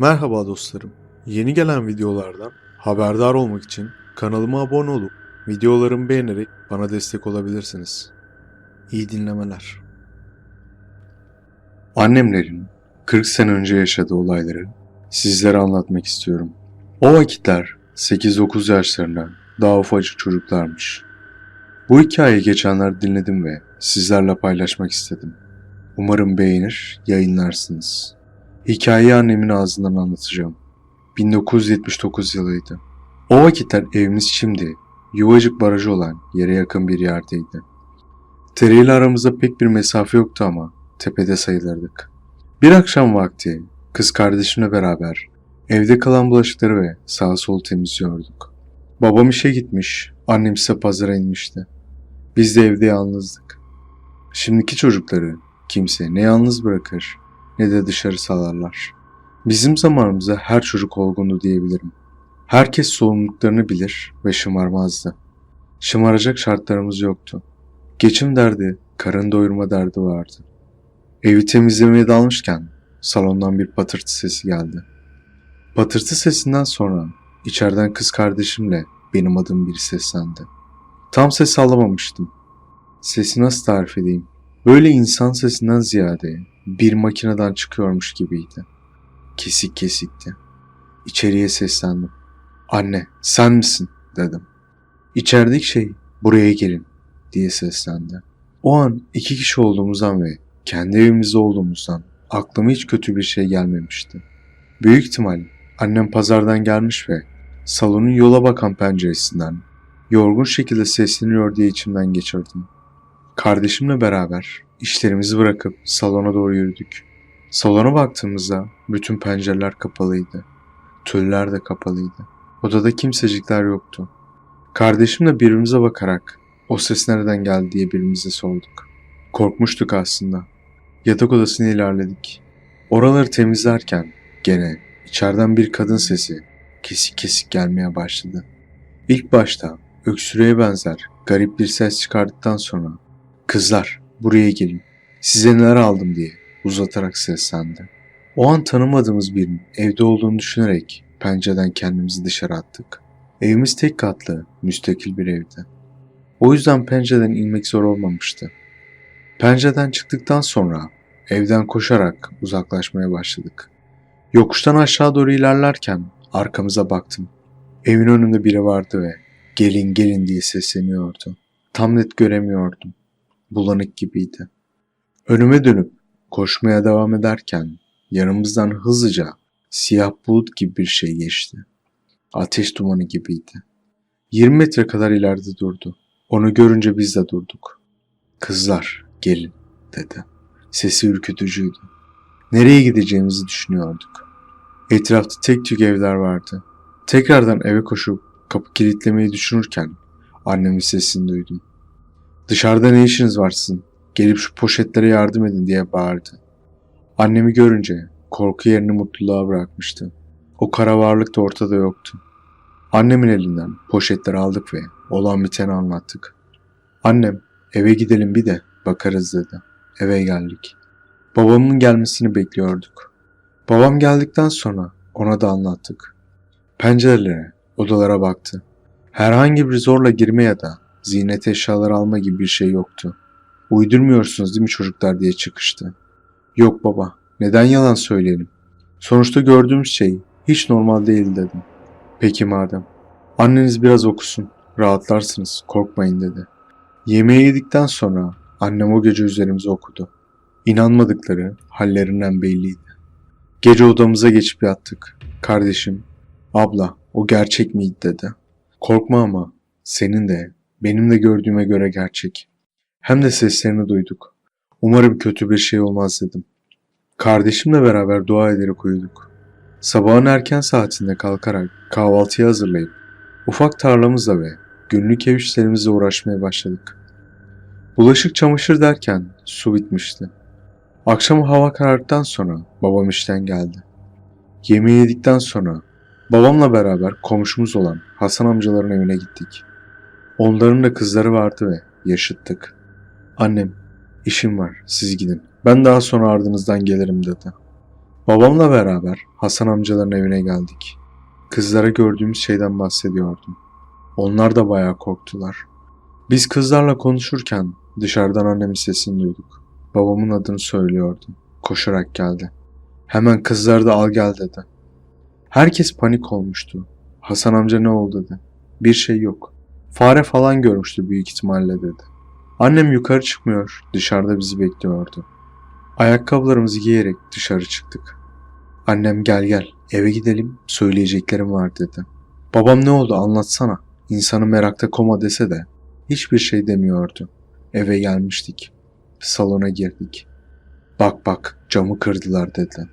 Merhaba dostlarım. Yeni gelen videolardan haberdar olmak için kanalıma abone olup videolarımı beğenerek bana destek olabilirsiniz. İyi dinlemeler. Annemlerin 40 sene önce yaşadığı olayları sizlere anlatmak istiyorum. O vakitler 8-9 yaşlarında daha ufacık çocuklarmış. Bu hikayeyi geçenler dinledim ve sizlerle paylaşmak istedim. Umarım beğenir, yayınlarsınız. Hikayeyi annemin ağzından anlatacağım. 1979 yılıydı. O vakitler evimiz şimdi Yuvacık Barajı olan yere yakın bir yerdeydi. Tere ile aramızda pek bir mesafe yoktu ama tepede sayılırdık. Bir akşam vakti kız kardeşimle beraber evde kalan bulaşıkları ve sağa solu temizliyorduk. Babam işe gitmiş, annem ise pazara inmişti. Biz de evde yalnızdık. Şimdiki çocukları kimse ne yalnız bırakır ne de dışarı salarlar. Bizim zamanımızda her çocuk olgundu diyebilirim. Herkes sorumluluklarını bilir ve şımarmazdı. Şımaracak şartlarımız yoktu. Geçim derdi, karın doyurma derdi vardı. Evi temizlemeye dalmışken salondan bir patırtı sesi geldi. Patırtı sesinden sonra içeriden kız kardeşimle benim adım biri seslendi. Tam ses alamamıştım. Sesi nasıl tarif edeyim? Böyle insan sesinden ziyade bir makineden çıkıyormuş gibiydi. Kesik kesikti. İçeriye seslendim. Anne sen misin dedim. İçerideki şey buraya gelin diye seslendi. O an iki kişi olduğumuzdan ve kendi evimizde olduğumuzdan aklıma hiç kötü bir şey gelmemişti. Büyük ihtimal annem pazardan gelmiş ve salonun yola bakan penceresinden yorgun şekilde sesleniyor diye içimden geçirdim. Kardeşimle beraber işlerimizi bırakıp salona doğru yürüdük. Salona baktığımızda bütün pencereler kapalıydı. Tüller de kapalıydı. Odada kimsecikler yoktu. Kardeşimle birbirimize bakarak o ses nereden geldi diye birbirimize sorduk. Korkmuştuk aslında. Yatak odasına ilerledik. Oraları temizlerken gene içeriden bir kadın sesi kesik kesik gelmeye başladı. İlk başta öksürüğe benzer garip bir ses çıkardıktan sonra Kızlar buraya gelin. Size neler aldım diye uzatarak seslendi. O an tanımadığımız birinin evde olduğunu düşünerek pencereden kendimizi dışarı attık. Evimiz tek katlı, müstakil bir evdi. O yüzden pencereden inmek zor olmamıştı. Pencereden çıktıktan sonra evden koşarak uzaklaşmaya başladık. Yokuştan aşağı doğru ilerlerken arkamıza baktım. Evin önünde biri vardı ve gelin gelin diye sesleniyordu. Tam net göremiyordum bulanık gibiydi. Önüme dönüp koşmaya devam ederken yanımızdan hızlıca siyah bulut gibi bir şey geçti. Ateş dumanı gibiydi. 20 metre kadar ileride durdu. Onu görünce biz de durduk. Kızlar gelin dedi. Sesi ürkütücüydü. Nereye gideceğimizi düşünüyorduk. Etrafta tek tük evler vardı. Tekrardan eve koşup kapı kilitlemeyi düşünürken annemin sesini duydum. Dışarıda ne işiniz var sizin? Gelip şu poşetlere yardım edin diye bağırdı. Annemi görünce korku yerini mutluluğa bırakmıştı. O kara varlık da ortada yoktu. Annemin elinden poşetleri aldık ve olan biteni anlattık. Annem eve gidelim bir de bakarız dedi. Eve geldik. Babamın gelmesini bekliyorduk. Babam geldikten sonra ona da anlattık. Pencerelere, odalara baktı. Herhangi bir zorla girme ya da ziynet eşyaları alma gibi bir şey yoktu. Uydurmuyorsunuz değil mi çocuklar diye çıkıştı. Yok baba, neden yalan söyleyelim? Sonuçta gördüğümüz şey hiç normal değil dedim. Peki madem. Anneniz biraz okusun, rahatlarsınız, korkmayın dedi. Yemeği yedikten sonra annem o gece üzerimize okudu. İnanmadıkları hallerinden belliydi. Gece odamıza geçip yattık. Kardeşim, abla o gerçek miydi dedi. Korkma ama senin de benim de gördüğüme göre gerçek. Hem de seslerini duyduk. Umarım kötü bir şey olmaz dedim. Kardeşimle beraber dua ederek uyuduk. Sabahın erken saatinde kalkarak kahvaltıyı hazırlayıp ufak tarlamızla ve günlük ev işlerimizle uğraşmaya başladık. Bulaşık çamaşır derken su bitmişti. Akşam hava karardıktan sonra babam işten geldi. Yemeği yedikten sonra babamla beraber komşumuz olan Hasan amcaların evine gittik. Onların da kızları vardı ve yaşıttık. Annem, işim var, siz gidin. Ben daha sonra ardınızdan gelirim dedi. Babamla beraber Hasan amcaların evine geldik. Kızlara gördüğümüz şeyden bahsediyordum. Onlar da bayağı korktular. Biz kızlarla konuşurken dışarıdan annemin sesini duyduk. Babamın adını söylüyordu. Koşarak geldi. Hemen kızları da al gel dedi. Herkes panik olmuştu. Hasan amca ne oldu dedi. Bir şey yok. Fare falan görmüştü büyük ihtimalle dedi. Annem yukarı çıkmıyor, dışarıda bizi bekliyordu. Ayakkabılarımızı giyerek dışarı çıktık. Annem gel gel, eve gidelim, söyleyeceklerim var dedi. Babam ne oldu anlatsana. İnsanı merakta koma dese de hiçbir şey demiyordu. Eve gelmiştik. Salona girdik. Bak bak camı kırdılar dedi.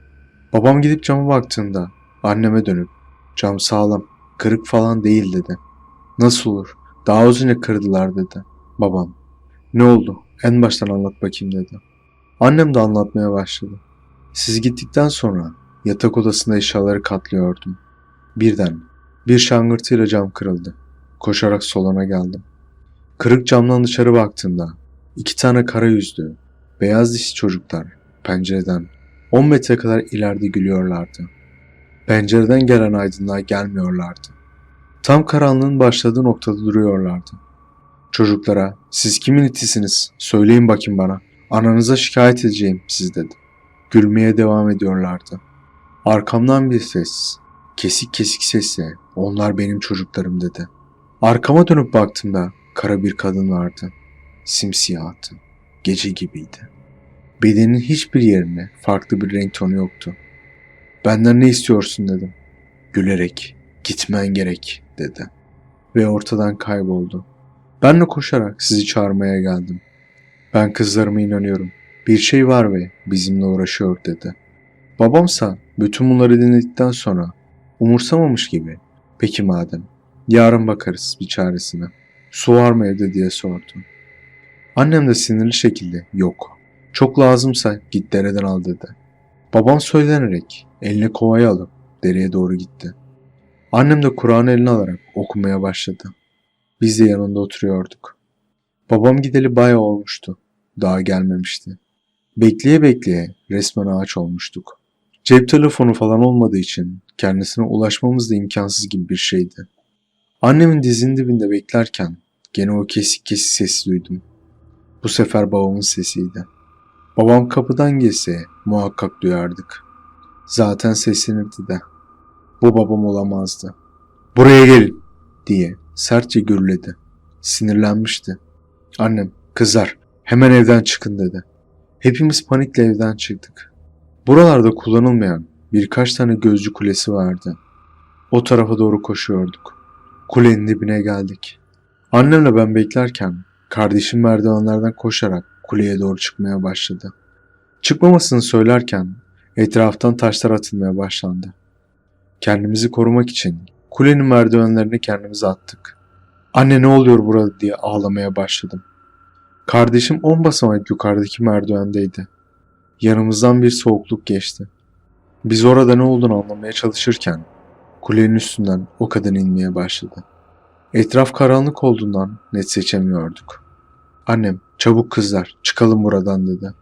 Babam gidip cama baktığında anneme dönüp cam sağlam, kırık falan değil dedi. Nasıl olur? Daha az önce kırdılar dedi. Babam. Ne oldu? En baştan anlat bakayım dedi. Annem de anlatmaya başladı. Siz gittikten sonra yatak odasında eşyaları katlıyordum. Birden bir şangırtıyla cam kırıldı. Koşarak solana geldim. Kırık camdan dışarı baktığımda iki tane kara yüzlü, beyaz dişli çocuklar pencereden 10 metre kadar ileride gülüyorlardı. Pencereden gelen aydınlığa gelmiyorlardı. Tam karanlığın başladığı noktada duruyorlardı. Çocuklara siz kimin itisiniz söyleyin bakayım bana. Ananıza şikayet edeceğim siz dedim. Gülmeye devam ediyorlardı. Arkamdan bir ses, kesik kesik sesle onlar benim çocuklarım dedi. Arkama dönüp baktığımda kara bir kadın vardı. Simsiyahtı. Gece gibiydi. Bedenin hiçbir yerine farklı bir renk tonu yoktu. Benden ne istiyorsun dedim. Gülerek gitmen gerek dedi. Ve ortadan kayboldu. Ben de koşarak sizi çağırmaya geldim. Ben kızlarıma inanıyorum. Bir şey var ve bizimle uğraşıyor dedi. Babamsa bütün bunları dinledikten sonra umursamamış gibi peki madem yarın bakarız bir çaresine. Su var mı evde diye sordu. Annem de sinirli şekilde yok. Çok lazımsa git dereden al dedi. Babam söylenerek eline kovayı alıp dereye doğru gitti. Annem de Kur'an'ı eline alarak okumaya başladı. Biz de yanında oturuyorduk. Babam gideli bayağı olmuştu. Daha gelmemişti. Bekleye bekleye resmen ağaç olmuştuk. Cep telefonu falan olmadığı için kendisine ulaşmamız da imkansız gibi bir şeydi. Annemin dizinin dibinde beklerken gene o kesik kesik sesi duydum. Bu sefer babamın sesiydi. Babam kapıdan gelse muhakkak duyardık. Zaten seslenirdi de. Bu babam olamazdı. Buraya gelin diye sertçe gürledi. Sinirlenmişti. Annem, kızlar hemen evden çıkın dedi. Hepimiz panikle evden çıktık. Buralarda kullanılmayan birkaç tane gözcü kulesi vardı. O tarafa doğru koşuyorduk. Kulenin dibine geldik. Annemle ben beklerken kardeşim merdivenlerden koşarak kuleye doğru çıkmaya başladı. Çıkmamasını söylerken etraftan taşlar atılmaya başlandı. Kendimizi korumak için kulenin merdivenlerine kendimizi attık. Anne ne oluyor burada diye ağlamaya başladım. Kardeşim on basamak yukarıdaki merdivendeydi. Yanımızdan bir soğukluk geçti. Biz orada ne olduğunu anlamaya çalışırken kulenin üstünden o kadın inmeye başladı. Etraf karanlık olduğundan net seçemiyorduk. Annem çabuk kızlar çıkalım buradan dedi.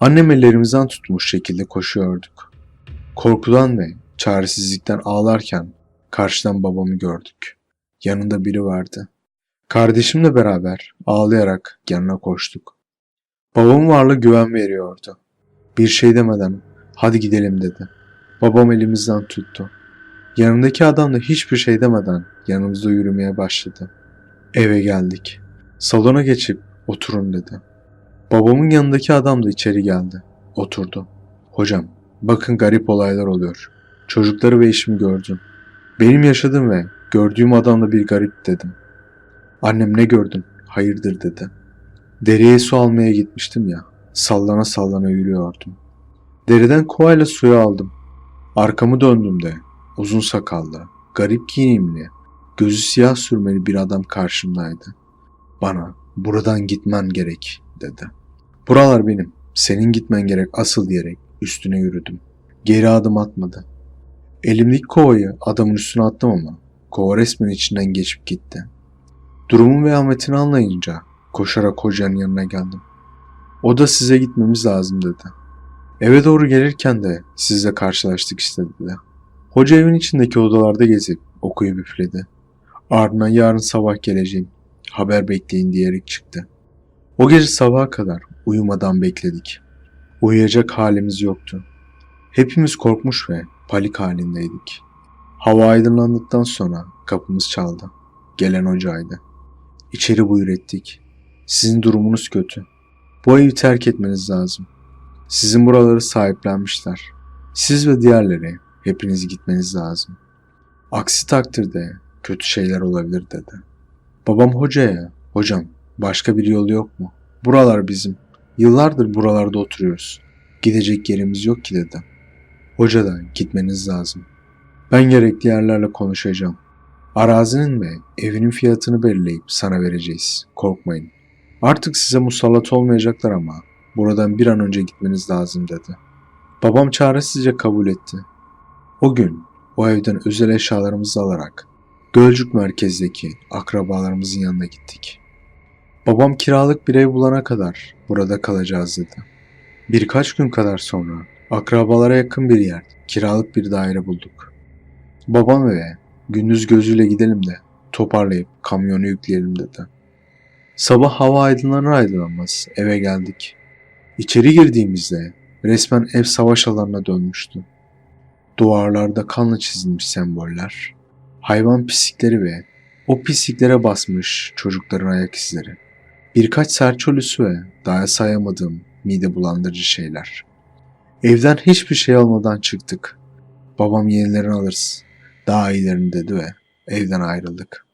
Annem ellerimizden tutmuş şekilde koşuyorduk. Korkudan ve çaresizlikten ağlarken karşıdan babamı gördük. Yanında biri vardı. Kardeşimle beraber ağlayarak yanına koştuk. Babamın varlığı güven veriyordu. Bir şey demeden hadi gidelim dedi. Babam elimizden tuttu. Yanındaki adam da hiçbir şey demeden yanımızda yürümeye başladı. Eve geldik. Salona geçip oturun dedi. Babamın yanındaki adam da içeri geldi. Oturdu. Hocam, bakın garip olaylar oluyor. Çocukları ve eşimi gördüm. Benim yaşadığım ve gördüğüm adam da bir garip dedim. Annem ne gördün? Hayırdır dedi. Dereye su almaya gitmiştim ya. Sallana sallana yürüyordum. Dereden kovayla suyu aldım. Arkamı döndüğümde uzun sakallı, garip giyimli, gözü siyah sürmeli bir adam karşımdaydı. Bana buradan gitmen gerek dedi. Buralar benim. Senin gitmen gerek asıl diyerek üstüne yürüdüm. Geri adım atmadı. Elimdeki kovayı adamın üstüne attım ama kova resmen içinden geçip gitti. Durumun vehametini anlayınca koşarak hocanın yanına geldim. O da size gitmemiz lazım dedi. Eve doğru gelirken de sizle karşılaştık işte dedi. Hoca evin içindeki odalarda gezip okuyup üfledi. Ardından yarın sabah geleceğim. Haber bekleyin diyerek çıktı. O gece sabaha kadar uyumadan bekledik. Uyuyacak halimiz yoktu. Hepimiz korkmuş ve panik halindeydik. Hava aydınlandıktan sonra kapımız çaldı. Gelen hocaydı. İçeri buyur ettik. Sizin durumunuz kötü. Bu evi terk etmeniz lazım. Sizin buraları sahiplenmişler. Siz ve diğerleri hepiniz gitmeniz lazım. Aksi takdirde kötü şeyler olabilir dedi. Babam hocaya, hocam başka bir yol yok mu? Buralar bizim. Yıllardır buralarda oturuyoruz. Gidecek yerimiz yok ki dedi. Hoca da gitmeniz lazım. Ben gerekli yerlerle konuşacağım. Arazinin ve evinin fiyatını belirleyip sana vereceğiz. Korkmayın. Artık size musallat olmayacaklar ama buradan bir an önce gitmeniz lazım dedi. Babam çaresizce kabul etti. O gün o evden özel eşyalarımızı alarak Gölcük merkezdeki akrabalarımızın yanına gittik. Babam kiralık bir ev bulana kadar burada kalacağız dedi. Birkaç gün kadar sonra akrabalara yakın bir yer, kiralık bir daire bulduk. Babam eve gündüz gözüyle gidelim de toparlayıp kamyonu yükleyelim dedi. Sabah hava aydınlanır aydınlanmaz eve geldik. İçeri girdiğimizde resmen ev savaş alanına dönmüştü. Duvarlarda kanla çizilmiş semboller, hayvan pislikleri ve o pisliklere basmış çocukların ayak izleri. Birkaç serçe ölüsü ve daha sayamadığım mide bulandırıcı şeyler. Evden hiçbir şey almadan çıktık. Babam yenilerini alırız. Daha iyilerini dedi ve evden ayrıldık.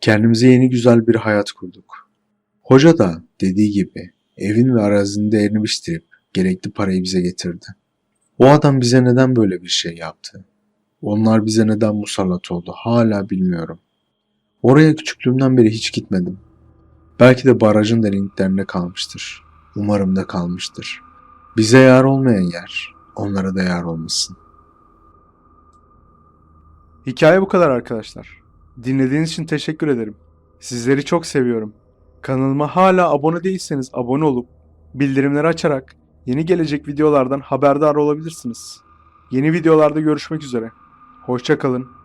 Kendimize yeni güzel bir hayat kurduk. Hoca da dediği gibi evin ve arazinin değerini biçtirip gerekli parayı bize getirdi. O adam bize neden böyle bir şey yaptı? Onlar bize neden musallat oldu hala bilmiyorum. Oraya küçüklüğümden beri hiç gitmedim. Belki de barajın derinliklerinde kalmıştır. Umarım da kalmıştır. Bize yar olmayan yer, onlara da yar olmasın. Hikaye bu kadar arkadaşlar. Dinlediğiniz için teşekkür ederim. Sizleri çok seviyorum. Kanalıma hala abone değilseniz abone olup bildirimleri açarak yeni gelecek videolardan haberdar olabilirsiniz. Yeni videolarda görüşmek üzere. Hoşça kalın.